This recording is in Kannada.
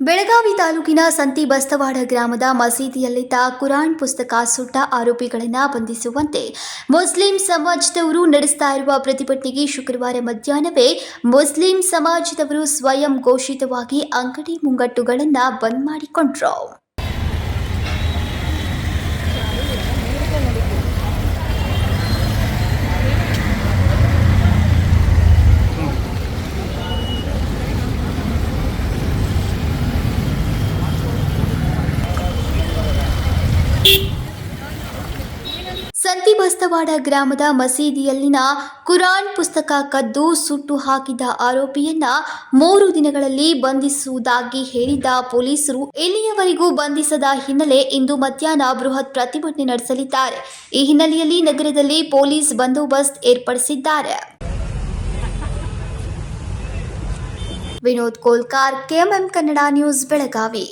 ಬೆಳಗಾವಿ ತಾಲೂಕಿನ ಸಂತಿ ಬಸ್ತವಾಡ ಗ್ರಾಮದ ಮಸೀದಿಯಲ್ಲಿದ್ದ ಕುರಾನ್ ಪುಸ್ತಕ ಸುಟ್ಟ ಆರೋಪಿಗಳನ್ನು ಬಂಧಿಸುವಂತೆ ಮುಸ್ಲಿಂ ಸಮಾಜದವರು ನಡೆಸ್ತಾ ಇರುವ ಪ್ರತಿಭಟನೆಗೆ ಶುಕ್ರವಾರ ಮಧ್ಯಾಹ್ನವೇ ಮುಸ್ಲಿಂ ಸಮಾಜದವರು ಸ್ವಯಂ ಘೋಷಿತವಾಗಿ ಅಂಗಡಿ ಮುಂಗಟ್ಟುಗಳನ್ನು ಬಂದ್ ಮಾಡಿಕೊಂಡ್ರು. ಸಂತಿ ಬಸ್ತವಾಡ ಗ್ರಾಮದ ಮಸೀದಿಯಲ್ಲಿನ ಕುರಾನ್ ಪುಸ್ತಕ ಕದ್ದು ಸುಟ್ಟು ಹಾಕಿದ ಆರೋಪಿಯನ್ನ ಮೂರು ದಿನಗಳಲ್ಲಿ ಬಂಧಿಸುವುದಾಗಿ ಹೇಳಿದ ಪೊಲೀಸರು ಇಲ್ಲಿಯವರೆಗೂ ಬಂಧಿಸದ ಹಿನ್ನೆಲೆ ಇಂದು ಮಧ್ಯಾಹ್ನ ಬೃಹತ್ ಪ್ರತಿಭಟನೆ ನಡೆಸಲಿದ್ದಾರೆ. ಈ ಹಿನ್ನೆಲೆಯಲ್ಲಿ ನಗರದಲ್ಲಿ ಪೊಲೀಸ್ ಬಂದೋಬಸ್ತ್ ಏರ್ಪಡಿಸಿದ್ದಾರೆ. Vinod Kolkar, KMM Kannada news, Belagavi.